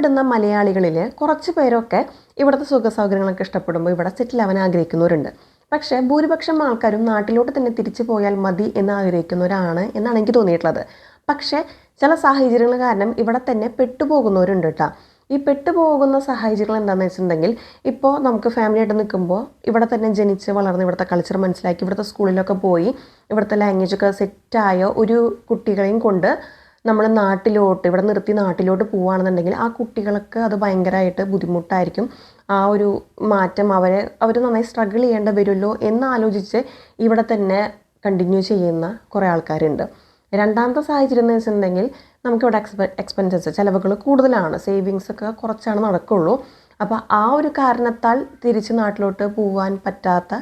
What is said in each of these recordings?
വിടുന്ന മലയാളികളിൽ കുറച്ച് പേരൊക്കെ ഇവിടുത്തെ സുഖ സൗകര്യങ്ങളൊക്കെ ഇഷ്ടപ്പെടുമ്പോൾ ഇവിടെ സെറ്റിൽ ആവാൻ ആഗ്രഹിക്കുന്നവരുണ്ട്. പക്ഷേ ഭൂരിപക്ഷം ആൾക്കാരും നാട്ടിലോട്ട് തന്നെ തിരിച്ചു പോയാൽ മതി എന്ന് ആഗ്രഹിക്കുന്നവരാണ് എന്നാണ് എനിക്ക് തോന്നിയിട്ടുള്ളത്. പക്ഷേ ചില സാഹചര്യങ്ങൾ കാരണം ഇവിടെ തന്നെ പെട്ടുപോകുന്നവരുണ്ട് കേട്ടോ. ഈ പെട്ടുപോകുന്ന സാഹചര്യങ്ങൾ എന്താണെന്ന് വെച്ചിട്ടുണ്ടെങ്കിൽ ഇപ്പോൾ നമുക്ക് ഫാമിലി ആയിട്ട് നിൽക്കുമ്പോൾ ഇവിടെ തന്നെ ജനിച്ച് വളർന്ന് ഇവിടുത്തെ കൾച്ചർ മനസ്സിലാക്കി ഇവിടുത്തെ സ്കൂളിലൊക്കെ പോയി ഇവിടുത്തെ ലാംഗ്വേജൊക്കെ സെറ്റായ ഒരു കുട്ടികളെയും കൊണ്ട് നമ്മൾ നാട്ടിലോട്ട് ഇവിടെ നിർത്തി നാട്ടിലോട്ട് പോവുകയാണെന്നുണ്ടെങ്കിൽ ആ കുട്ടികൾക്ക് അത് ഭയങ്കരമായിട്ട് ബുദ്ധിമുട്ടായിരിക്കും. ആ ഒരു മാറ്റം അവരെ അവർ നന്നായി സ്ട്രഗിൾ ചെയ്യേണ്ടി വരുമല്ലോ എന്നാലോചിച്ച് ഇവിടെ തന്നെ കണ്ടിന്യൂ ചെയ്യുന്ന കുറേ ആൾക്കാരുണ്ട്. രണ്ടാമത്തെ സാഹചര്യം എന്ന് വെച്ചിട്ടുണ്ടെങ്കിൽ നമുക്കിവിടെ എക്സ്പെ എക്സ്പെൻസസ് ചിലവുകൾ കൂടുതലാണ്. സേവിങ്സ് ഒക്കെ കുറച്ചാണ് നടക്കുള്ളൂ. അപ്പോൾ ആ ഒരു കാരണത്താൽ തിരിച്ച് നാട്ടിലോട്ട് പോകാൻ പറ്റാത്ത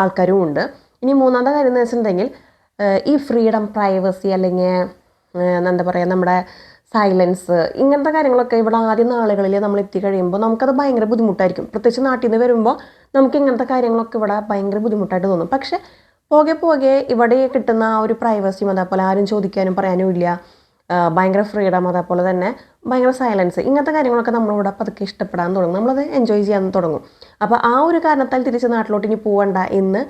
ആൾക്കാരും ഉണ്ട്. ഇനി മൂന്നാമത്തെ കാര്യം എന്ന് വെച്ചിട്ടുണ്ടെങ്കിൽ ഈ ഫ്രീഡം പ്രൈവസി അല്ലെങ്കിൽ എന്താ പറയുക നമ്മുടെ സൈലൻസ് ഇങ്ങനത്തെ കാര്യങ്ങളൊക്കെ ഇവിടെ ആദ്യ നാളുകളിൽ നമ്മൾ എത്തി കഴിയുമ്പോൾ നമുക്കത് ഭയങ്കര ബുദ്ധിമുട്ടായിരിക്കും. പ്രത്യേകിച്ച് നാട്ടിൽ നിന്ന് വരുമ്പോൾ നമുക്ക് ഇങ്ങനത്തെ കാര്യങ്ങളൊക്കെ ഇവിടെ ഭയങ്കര ബുദ്ധിമുട്ടായിട്ട് തോന്നും. പക്ഷേ പോകെ പോകെ ഇവിടെ കിട്ടുന്ന ആ ഒരു പ്രൈവസിയും അതേപോലെ ആരും ചോദിക്കാനും പറയാനും ഇല്ല. ഭയങ്കര ഫ്രീഡം അതേപോലെ തന്നെ ഭയങ്കര സൈലൻസ് ഇങ്ങനത്തെ കാര്യങ്ങളൊക്കെ നമ്മളിവിടെ പതുക്കെ ഇഷ്ടപ്പെടാൻ തുടങ്ങും. നമ്മളത് എൻജോയ് ചെയ്യാൻ തുടങ്ങും. അപ്പോൾ ആ ഒരു കാരണത്താൽ തിരിച്ച് നാട്ടിലോട്ട് ഇനി പോകണ്ട എന്ന്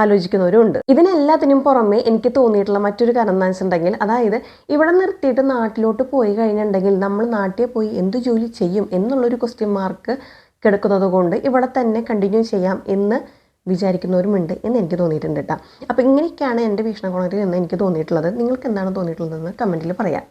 ആലോചിക്കുന്നവരും ഉണ്ട് ഇതിനെല്ലാത്തിനും പുറമെ എനിക്ക് തോന്നിയിട്ടുള്ള മറ്റൊരു കാരണം എന്താ വെച്ചിട്ടുണ്ടെങ്കിൽ അതായത് ഇവിടെ നിർത്തിയിട്ട് നാട്ടിലോട്ട് പോയി കഴിഞ്ഞിട്ടുണ്ടെങ്കിൽ നമ്മൾ നാട്ടിൽ പോയി എന്ത് ജോലി ചെയ്യും എന്നുള്ളൊരു ക്വസ്റ്റ്യൻ മാർക്ക് കിടക്കുന്നത് കൊണ്ട് ഇവിടെ തന്നെ കണ്ടിന്യൂ ചെയ്യാം എന്ന് വിചാരിക്കുന്നവരുമുണ്ട് എന്ന് എനിക്ക് തോന്നിയിട്ടുണ്ട് കേട്ടോ അപ്പോൾ ഇങ്ങനെയൊക്കെയാണ് എന്റെ വീക്ഷണകോണത്തിൽ നിന്ന് എനിക്ക് തോന്നിയിട്ടുള്ളത്. നിങ്ങൾക്ക് എന്താണ് തോന്നിയിട്ടുള്ളതെന്ന് കമന്റിൽ പറയാം.